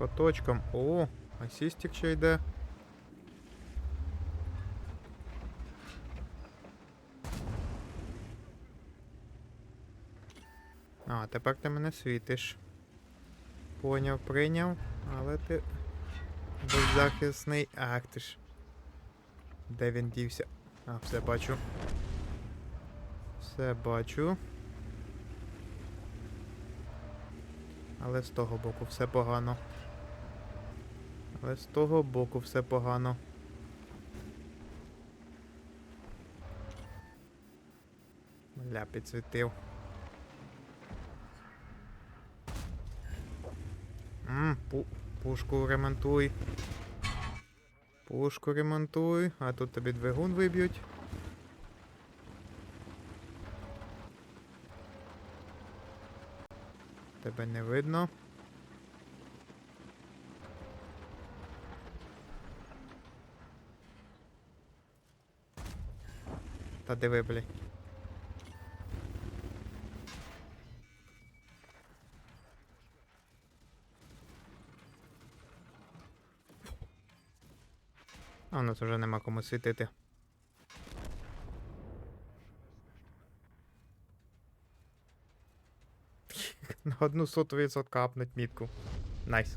По. О, асістик ще йде. А, тепер ти мене світиш. Поняв, прийняв, але ти беззахисний. Ах ти ж. Де він дівся? А, все бачу. Все бачу. Але з того боку все погано. Але з того боку все погано. Бля, підсвітив. Мм, пу пушку ремонтуй. Пушку ремонтуй, а тут тобі двигун виб'ють. Тебе не видно. Та диви, блядь. А у нас вже нема кому світити. На одну соту відсотка апнуть мітку. Найс.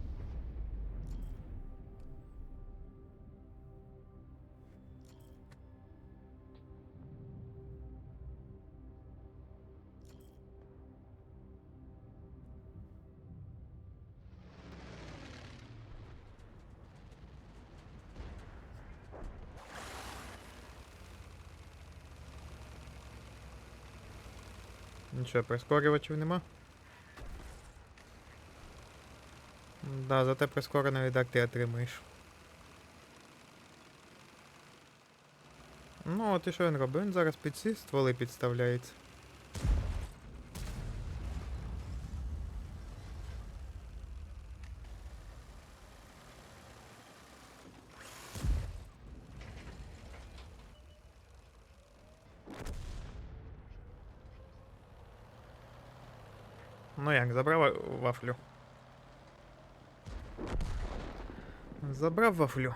Нічого, прискорювачів нема. Да, зате прискорений відак ти отримаєш. Ну, от і що він робить? Він зараз під ці стволи підставляється. Ну як, забрав вафлю? Забрав вафлю.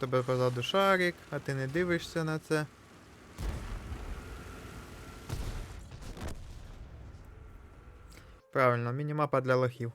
Тебе позаду шарик, а ти не дивишся на це. Правильно, мінімапа для лохів.